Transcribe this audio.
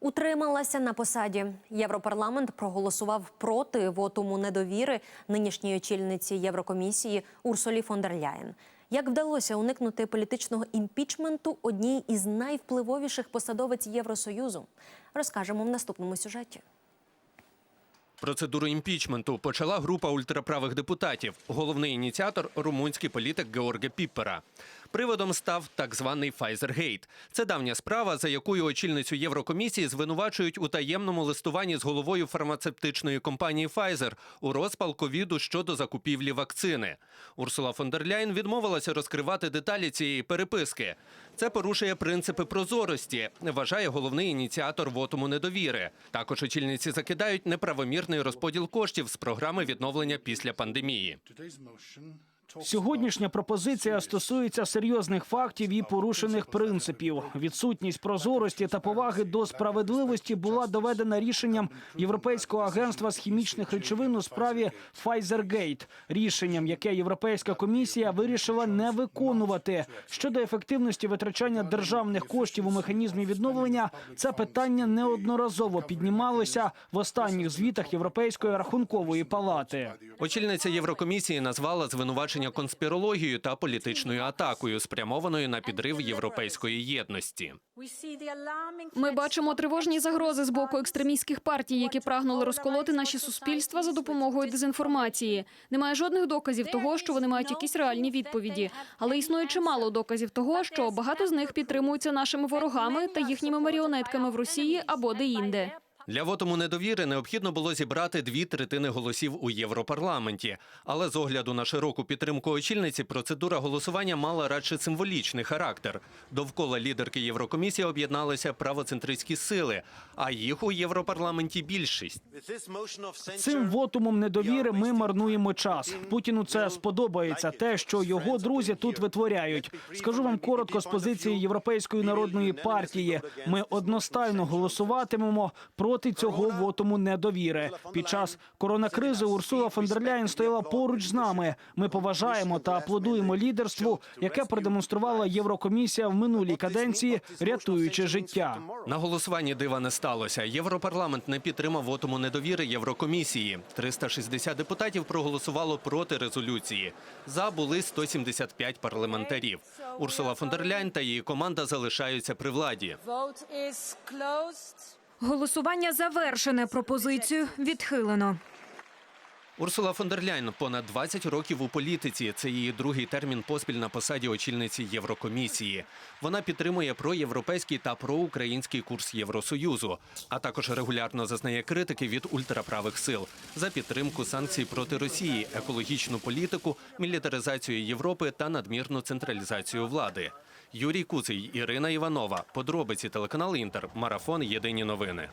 Утрималася на посаді. Європарламент проголосував проти вотуму недовіри нинішньої очільниці Єврокомісії Урсулі фон дер Ляєн. Як вдалося уникнути політичного імпічменту одній із найвпливовіших посадовиць Євросоюзу, розкажемо в наступному сюжеті. Процедуру імпічменту почала група ультраправих депутатів. Головний ініціатор румунський політик Георге Піппера. Приводом став так званий Файзергейт. Це давня справа, за якою очільницю Єврокомісії звинувачують у таємному листуванні з головою фармацевтичної компанії Pfizer у розпал ковіду щодо закупівлі вакцини. Урсула фон дер Ляйн відмовилася розкривати деталі цієї переписки. Це порушує принципи прозорості, вважає головний ініціатор вотуму недовіри. Також очільниці закидають неправомірний розподіл коштів з програми відновлення після пандемії. Сьогоднішня пропозиція стосується серйозних фактів і порушених принципів. Відсутність прозорості та поваги до справедливості була доведена рішенням Європейського агентства з хімічних речовин у справі Pfizer-Gate. рішенням, яке Європейська комісія вирішила не виконувати щодо ефективності витрачання державних коштів у механізмі відновлення. Це питання неодноразово піднімалося в останніх звітах Європейської рахункової палати. Очільниця Єврокомісії назвала звинувачення конспірологією та політичною атакою, спрямованою на підрив європейської єдності. Ми бачимо тривожні загрози з боку екстремістських партій, які прагнули розколоти наші суспільства за допомогою дезінформації. Немає жодних доказів того, що вони мають якісь реальні відповіді, але існує чимало доказів того, що багато з них підтримуються нашими ворогами та їхніми маріонетками в Росії або деінде. Для вотуму недовіри необхідно було зібрати дві третини голосів у Європарламенті. Але з огляду на широку підтримку очільниці процедура голосування мала радше символічний характер. Довкола лідерки Єврокомісії об'єдналися правоцентристські сили, а їх у Європарламенті більшість. Цим вотумом недовіри ми марнуємо час. Путіну це сподобається. Те, що його друзі тут витворяють. Скажу вам коротко з позиції Європейської народної партії. Ми одностайно голосуватимемо проти цього вотуму недовіри. Під час коронакризи Урсула фон дер Ляєн стояла поруч з нами. Ми поважаємо та аплодуємо лідерству, яке продемонструвала Єврокомісія в минулій каденції, рятуючи життя. На голосуванні дива не сталося. Європарламент не підтримав вотуму недовіри Єврокомісії. 360 депутатів проголосувало проти резолюції. За були 175 парламентарів. Урсула фон дер Ляйн та її команда залишаються при владі. Голосування завершене. Пропозицію відхилено. Урсула фон дер Ляйн понад 20 років у політиці. Це її другий термін поспіль на посаді очільниці Єврокомісії. Вона підтримує проєвропейський та проукраїнський курс Євросоюзу, а також регулярно зазнає критики від ультраправих сил за підтримку санкцій проти Росії, екологічну політику, мілітаризацію Європи та надмірну централізацію влади. Юрій Куций, Ірина Іванова. Подробиці телеканал Інтер. Марафон. Єдині новини.